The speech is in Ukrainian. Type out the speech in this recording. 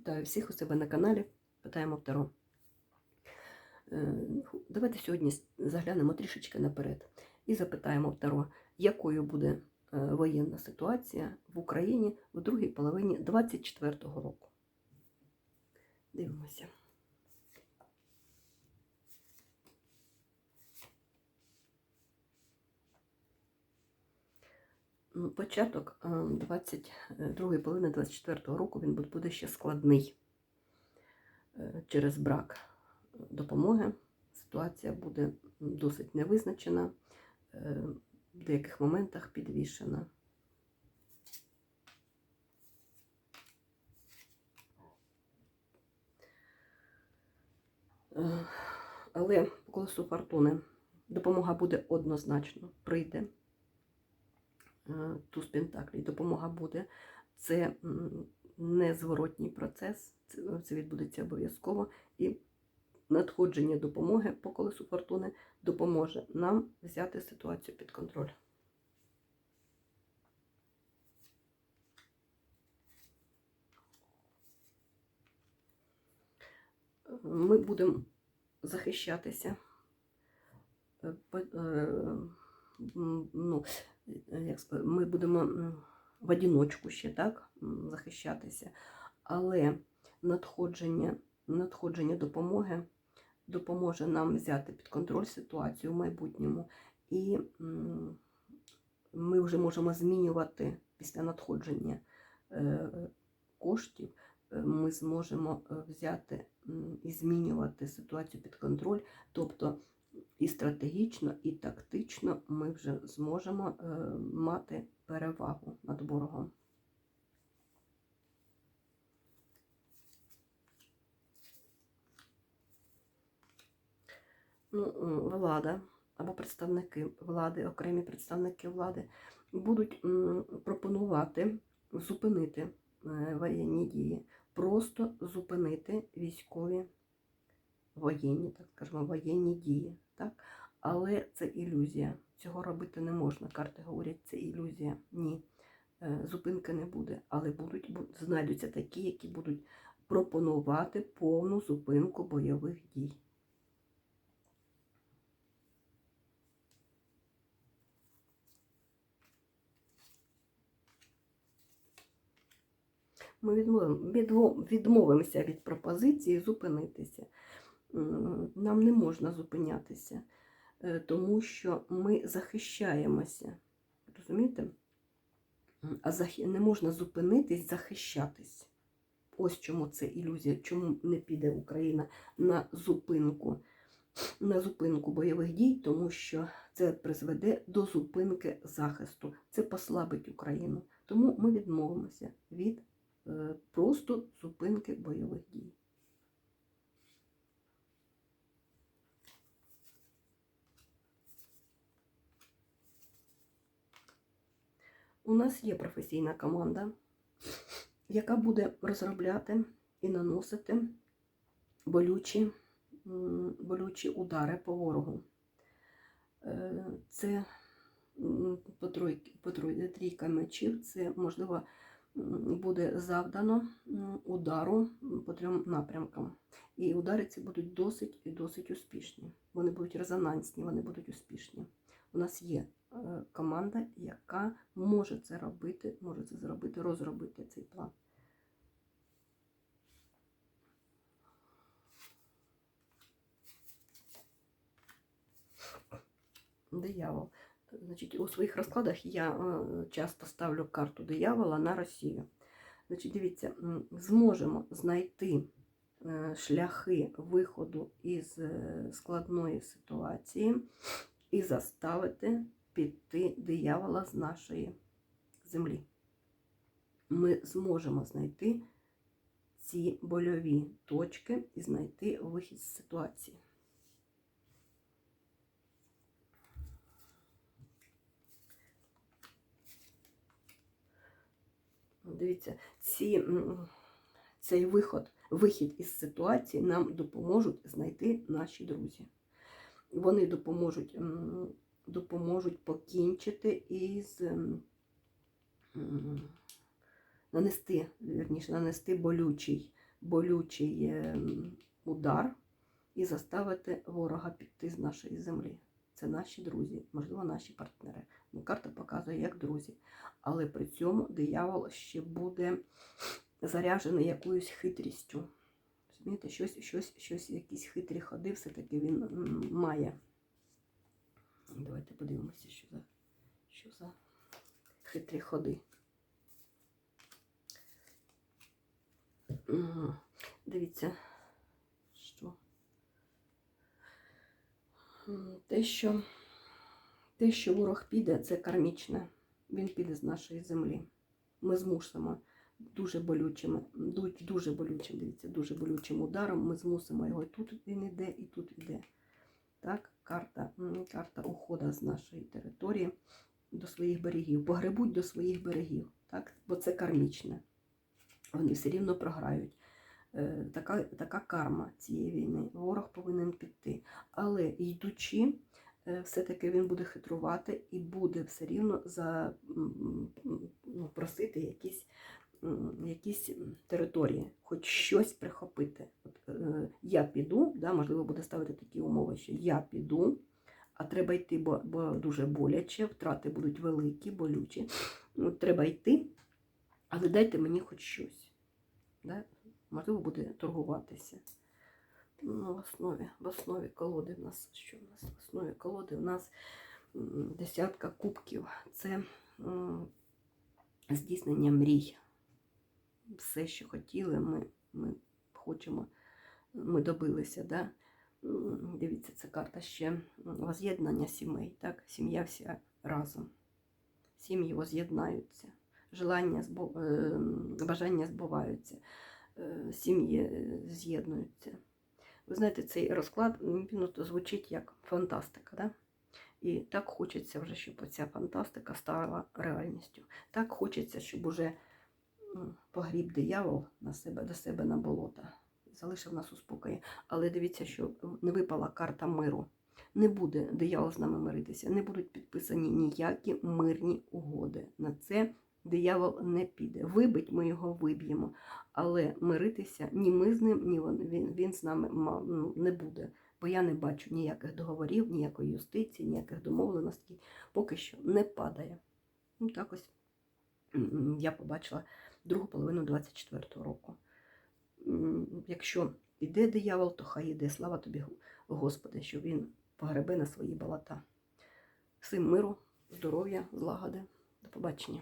Вітаю всіх у себе на каналі. Питаємо Таро. Е, Давайте сьогодні заглянемо трішечки наперед і запитаємо Таро, якою буде е, воєнна ситуація в Україні у другій половині 24-го року. Дивимося. Початок е, 22 половини 24 року він буде ще складний Е, через брак допомоги. Ситуація буде досить невизначена, е, в деяких моментах підвішена. Е, Але по колесу фортуни допомога буде однозначно, прийде. Е, туз Пентаклей. Допомога буде. Це незворотній процес, це- відбудеться обов'язково. І надходження допомоги по колесу фортуни допоможе нам взяти ситуацію під контроль. Ми будемо захищатися. Е, е, ну, ми будемо в одиночку ще так захищатися, але надходження, надходження допомоги допоможе нам взяти під контроль ситуацію в майбутньому, і ми вже можемо змінювати після надходження е, коштів. е, Ми зможемо е, взяти і змінювати ситуацію під контроль, тобто і стратегічно, і тактично ми вже зможемо е, мати перевагу над ворогом. Ну, влада або представники влади, окремі представники влади будуть пропонувати зупинити е, воєнні дії, просто зупинити військові воєнні, так скажемо, воєнні дії. Так? Але це ілюзія. Цього робити не можна. Карти говорять, це ілюзія. Ні. Е, Зупинки не буде, але будуть, знайдуться такі, які будуть пропонувати повну зупинку бойових дій. Ми відмовимося від пропозиції зупинитися. М, Нам не можна зупинятися, е, тому що ми захищаємося. Розумієте? А не можна зупинитись, захищатись. Ось чому це ілюзія, чому не піде Україна на зупинку, на зупинку бойових дій, тому що це призведе до зупинки захисту. Це послабить Україну. Тому ми відмовимося від е, просто зупинки бойових дій. У нас є професійна команда, яка буде розробляти і наносити болючі, болючі удари по ворогу. Е, Це по трійка мечів, це можливо буде завдано удару по трьом напрямкам. І удари ці будуть досить і досить успішні. Вони будуть резонансні, вони будуть успішні. У нас є команда, яка може це робити, може це зробити, розробити цей план. Диявол. Значить, у своїх розкладах я е, часто ставлю карту диявола на Росію. Значить, дивіться, зможемо знайти е, шляхи виходу із е, складної ситуації і заставити піти диявола з нашої землі. Ми зможемо знайти ці больові точки і знайти вихід з ситуації. Дивіться, ці, цей виход, вихід із ситуації нам допоможуть знайти наші друзі. Вони допоможуть, допоможуть покінчити із м, м, нанести, вірніше, нанести болючий болючий е, удар і заставити ворога піти з нашої землі. Це наші друзі, можливо, наші партнери. Ну, карта показує як друзі. Але при цьому диявол ще буде заряджений якоюсь хитрістю. Розумієте, щось, щось, щось, якісь хитрі ходи все-таки він має. Давайте подивимося, що за, що за хитрі ходи. Дивіться, що те, що те, що ворог піде, це кармічне. Він піде з нашої землі. Ми змусимо дуже болючим, дуже болючим, дивіться, дуже болючим ударом. Ми змусимо його. Тут він іде і тут іде. Так, карта, карта уходу з нашої території до своїх берегів. Погребуть до своїх берегів, так? бо це кармічне. Вони все рівно програють. Е, Така, така карма цієї війни. Ворог повинен піти. Але йдучи, е, все-таки він буде хитрувати і буде все рівно за, ну, просити якісь, якісь території, хоч щось прихопити. От, е, я піду, да, можливо, буде ставити такі умови, що я піду, а треба йти, бо, бо дуже боляче, втрати будуть великі, болючі. От, треба йти, але дайте мені хоч щось. Да? Можливо, буде торгуватися. Ну, в основі, в основі колоди в нас що в нас? В основі колоди у нас десятка кубків. Це здійснення мрій. Все, що хотіли, ми, ми хочемо, ми добилися. Да? Дивіться, це карта ще воз'єднання сімей. Так? Сім'я вся разом. Сім'ї воз'єднаються. Желання, е, бажання збуваються, е, сім'ї е, з'єднуються. Ви знаєте, цей розклад він звучить як фантастика. Да? І так хочеться вже, щоб ця фантастика стала реальністю. Так хочеться, щоб уже погріб диявол на себе, до себе на болота. Залишив нас у спокої. Але дивіться, що не випала карта миру. Не буде диявол з нами миритися, не будуть підписані ніякі мирні угоди. На це диявол не піде. Вибить ми його виб'ємо, але миритися ні ми з ним, ні він, він, з нами ну, не буде. Бо я не бачу ніяких договорів, ніякої юстиції, ніяких домовленостей. Поки що не падає. Ну, так ось я побачила другу половину 24-го року. Якщо іде диявол, то хай іде. Слава тобі, Господи, що він погребе на свої болота. Всім миру, здоров'я, злагоди. До побачення.